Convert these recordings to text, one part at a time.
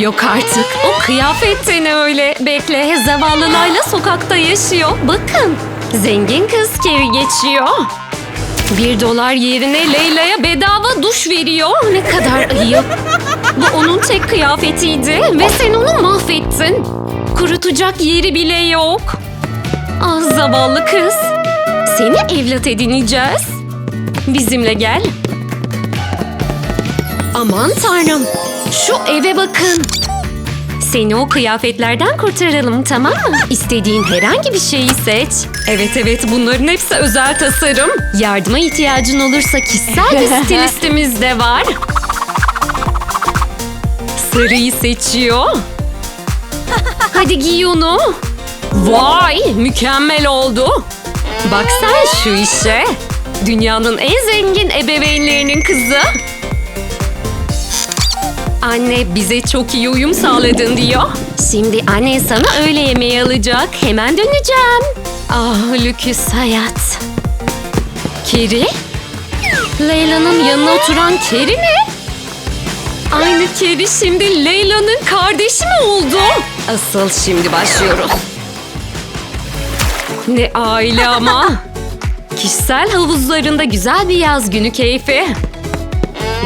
Yok artık. O kıyafetten öyle. Bekle, zavallı Layla sokakta yaşıyor. Bakın, zengin kız Carrie geçiyor. Bir dolar yerine Leyla'ya bedava duş veriyor. Ne kadar ayıp. Bu onun tek kıyafetiydi ve sen onu mahvettin. Kurutacak yeri bile yok. Ah zavallı kız. Seni evlat edineceğiz. Bizimle gel. Aman tanrım. Şu eve bakın. Seni o kıyafetlerden kurtaralım tamam mı? İstediğin herhangi bir şeyi seç. Evet evet bunların hepsi özel tasarım. Yardıma ihtiyacın olursa kişisel bir stilistimiz de var. Sarıyı seçiyor. Hadi giy onu. Vay mükemmel oldu. Bak sen şu işe. Dünyanın en zengin ebeveynlerinin kızı. Anne bize çok iyi uyum sağladın diyor. Şimdi anne sana öğle yemeği alacak. Hemen döneceğim. Ah lüküs hayat. Keri? Leyla'nın yanına oturan Keri mi? Aynı Keri şimdi Leyla'nın kardeşi mi oldu? Asıl şimdi başlıyoruz. Ne aile ama. Kişisel havuzlarında güzel bir yaz günü keyfi.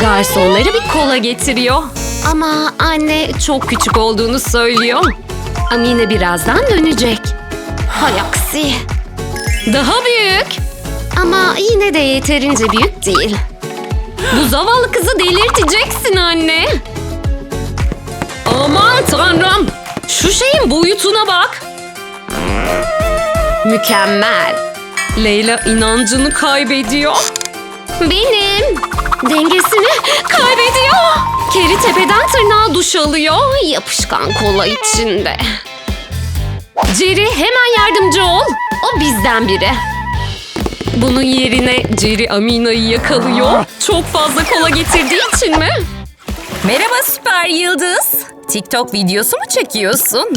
Garsonları bir kola getiriyor. Ama anne çok küçük olduğunu söylüyor. Amine birazdan dönecek. Hay aksi. Daha büyük. Ama yine de yeterince büyük değil. Bu zavallı kızı delirteceksin anne. Aman tanrım. Şu şeyin boyutuna bak. Mükemmel. Leyla inancını kaybediyor. Benim. Dengesini. Keri tepeden tırnağa duş alıyor. Yapışkan kola içinde. Jerry hemen yardımcı ol. O bizden biri. Bunun yerine Jerry Amina'yı yakalıyor. Çok fazla kola getirdiği için mi? Merhaba süper yıldız. TikTok videosu mu çekiyorsun?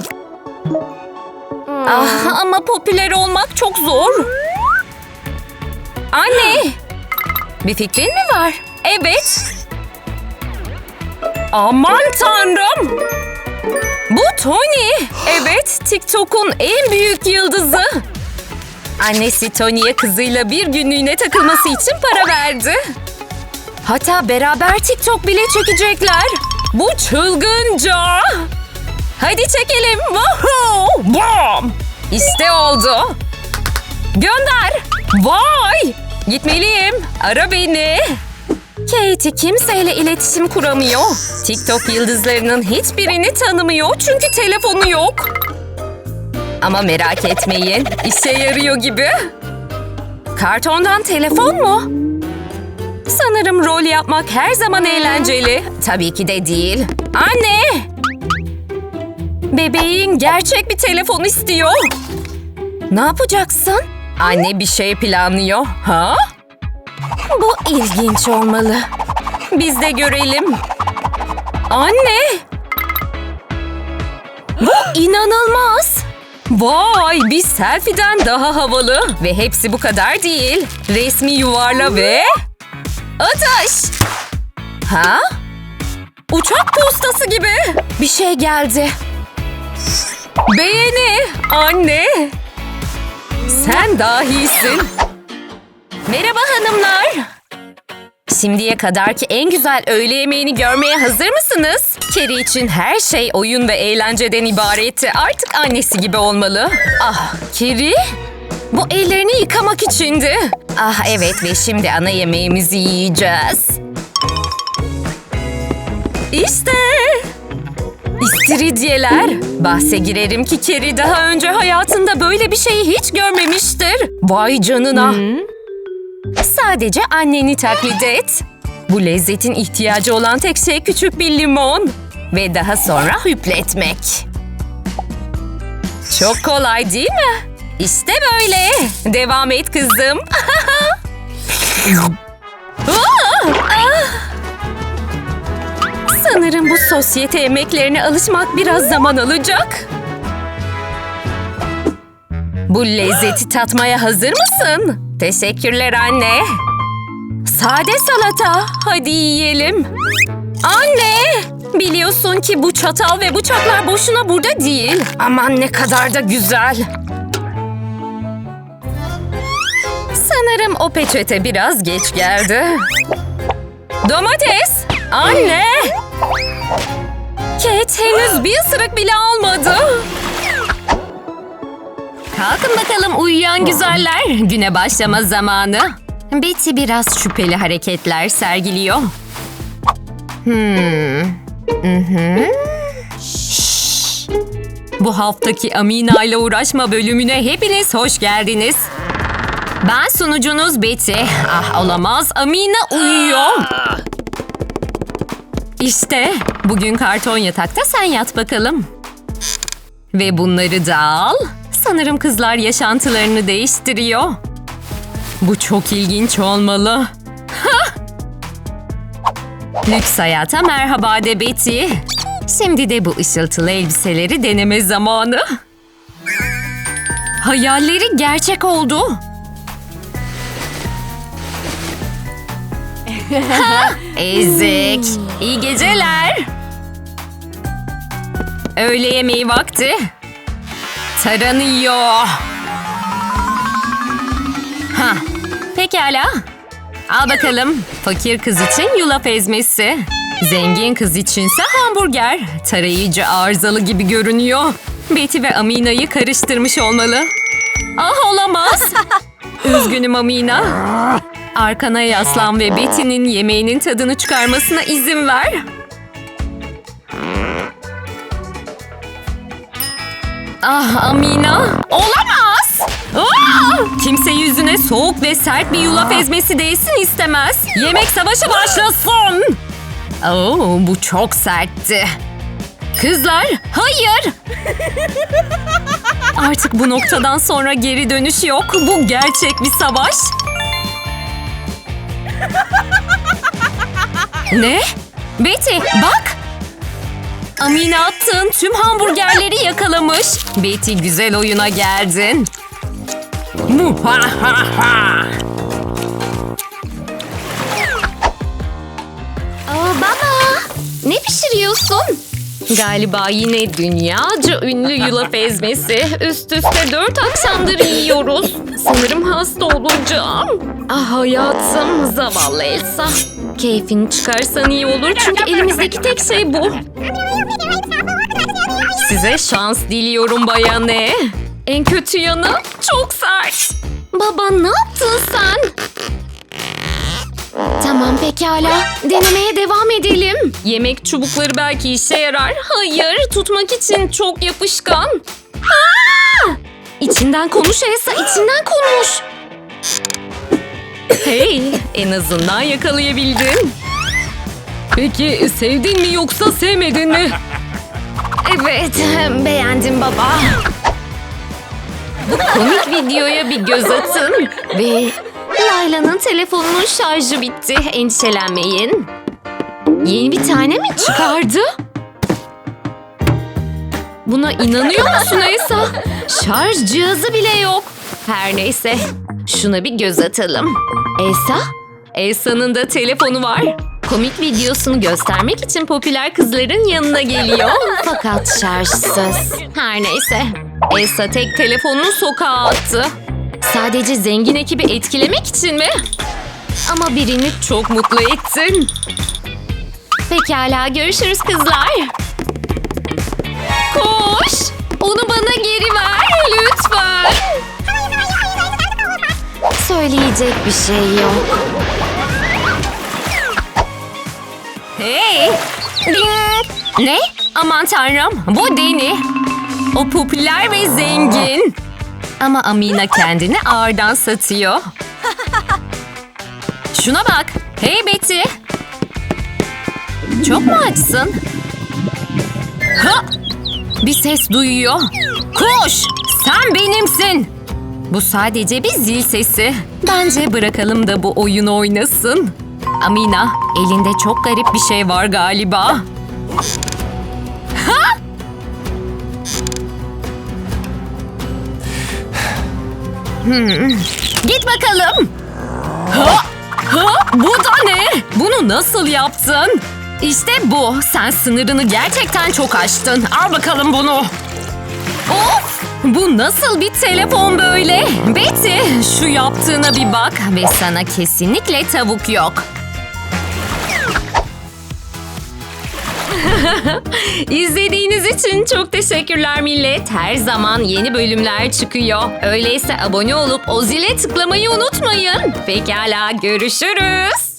Ah ama popüler olmak çok zor. Anne, bir fikrin mi var? Evet. Aman tanrım. Bu Tony. Evet, TikTok'un en büyük yıldızı. Annesi Tony'ye kızıyla bir günlüğüne takılması için para verdi. Hatta beraber TikTok bile çekecekler. Bu çılgınca. Hadi çekelim. Woohoo! Bam! İşte oldu. Gönder. Vay! Gitmeliyim. Ara beni. Katie kimseyle iletişim kuramıyor. TikTok yıldızlarının hiçbirini tanımıyor çünkü telefonu yok. Ama merak etmeyin, işe yarıyor gibi. Kartondan telefon mu? Sanırım rol yapmak her zaman eğlenceli. Tabii ki de değil. Anne! Bebeğin gerçek bir telefon istiyor. Ne yapacaksın? Anne bir şey planlıyor. Ha? Bu ilginç olmalı. Biz de görelim. Anne! Bu inanılmaz. Vay bir selfie'den daha havalı. Ve hepsi bu kadar değil. Resmi yuvarla ve... Ateş! Ha? Uçak postası gibi. Bir şey geldi. Beğeni anne. Sen dahisin. Merhaba hanımlar. Şimdiye kadarki en güzel öğle yemeğini görmeye hazır mısınız? Kerry için her şey oyun ve eğlenceden ibaretti. Artık annesi gibi olmalı. Ah, Kerry? Bu ellerini yıkamak içindi. Ah evet ve şimdi ana yemeğimizi yiyeceğiz. İşte. İstiridyeler. Bahse girerim ki Kerry daha önce hayatında böyle bir şeyi hiç görmemiştir. Vay canına. Sadece anneni taklit et. Bu lezzetin ihtiyacı olan tek şey küçük bir limon. Ve daha sonra hüpletmek. Çok kolay değil mi? İşte böyle. Devam et kızım. Sanırım bu sosyete yemeklerine alışmak biraz zaman alacak. Bu lezzeti tatmaya hazır mısın? Teşekkürler anne. Sade salata. Hadi yiyelim. Anne! Biliyorsun ki bu çatal ve bıçaklar boşuna burada değil. Aman ne kadar da güzel. Sanırım o peçete biraz geç geldi. Domates! Anne! Kate henüz bir ısırık bile almadı. Kalkın bakalım uyuyan güzeller. Güne başlama zamanı. Betty biraz şüpheli hareketler sergiliyor. Hmm. Mhm. Şşş. Bu haftaki Amina ile uğraşma bölümüne hepiniz hoş geldiniz. Ben sunucunuz Betty. Ah olamaz Amina uyuyor. İşte bugün karton yatakta sen yat bakalım. Ve bunları da al. Sanırım kızlar yaşantılarını değiştiriyor. Bu çok ilginç olmalı. Lüks hayata merhaba de Betty. Şimdi de bu ışıltılı elbiseleri deneme zamanı. Hayalleri gerçek oldu. Ha, Ezik. İyi geceler. Öğle yemeği vakti. Taranıyor. Ha, pekala. Al bakalım. Fakir kız için yulaf ezmesi. Zengin kız içinse hamburger. Tarayıcı arızalı gibi görünüyor. Betty ve Amina'yı karıştırmış olmalı. Ah olamaz. Üzgünüm Amina. Arkana yaslan ve Betty'nin yemeğinin tadını çıkarmasına izin ver. Ah Amina. Olamaz. Aa! Kimse yüzüne soğuk ve sert bir yulaf ezmesi değsin istemez. Yemek savaşı başlasın. Oo, bu çok sertti. Kızlar, hayır. Artık bu noktadan sonra geri dönüş yok. Bu gerçek bir savaş. Ne? Betty, bak. Amine attığın tüm hamburgerleri yakalamış. Betty güzel oyuna geldin. Muhahaha. Aa, baba, ne pişiriyorsun? Galiba yine dünyaca ünlü yulaf ezmesi. Üst üste dört akşamdır yiyoruz. Sanırım hasta olacağım. Ah hayatım, zavallı Elsa. Keyfini çıkarsan iyi olur çünkü elimizdeki tek şey bu. Size şans diliyorum bayane. En kötü yanı çok sert. Baba ne yaptın sen? Tamam pekala. Denemeye devam edelim. Yemek çubukları belki işe yarar. Hayır, tutmak için çok yapışkan. Aa! İçinden konuş Elsa, içinden konuş. Hey, en azından yakalayabildin. Peki sevdin mi yoksa sevmedin mi? Evet, beğendim baba. Bu komik videoya bir göz atın. Ve Layla'nın telefonunun şarjı bitti. Endişelenmeyin. Yeni bir tane mi çıkardı? Buna inanıyor musun Esa? Şarj cihazı bile yok. Her neyse, şuna bir göz atalım. Esa? Esa'nın da telefonu var. Komik videosunu göstermek için popüler kızların yanına geliyor. Fakat şarjsız. Her neyse. Esa tek telefonunu sokağa attı. Sadece zengin ekibi etkilemek için mi? Ama birini çok mutlu ettin. Pekala görüşürüz kızlar. Koş! Onu bana geri ver lütfen. Söyleyecek bir şey yok. Hey! Ne? Aman tanrım, bu Deni. O popüler ve zengin. Ama Amina kendini ağırdan satıyor. Şuna bak. Hey Betty. Çok mu açsın? Ha! Bir ses duyuyor. Koş! Sen benimsin. Bu sadece bir zil sesi. Bence bırakalım da bu oyunu oynasın. Amina, elinde çok garip bir şey var galiba. Ha! Hmm. Git bakalım. Ha! Ha! Bu da ne? Bunu nasıl yaptın? İşte bu. Sen sınırını gerçekten çok aştın. Al bakalım bunu. Of! Bu nasıl bir telefon böyle? Betty, şu yaptığına bir bak ve sana kesinlikle tavuk yok. İzlediğiniz için çok teşekkürler millet. Her zaman yeni bölümler çıkıyor. Öyleyse abone olup o zile tıklamayı unutmayın. Pekala görüşürüz.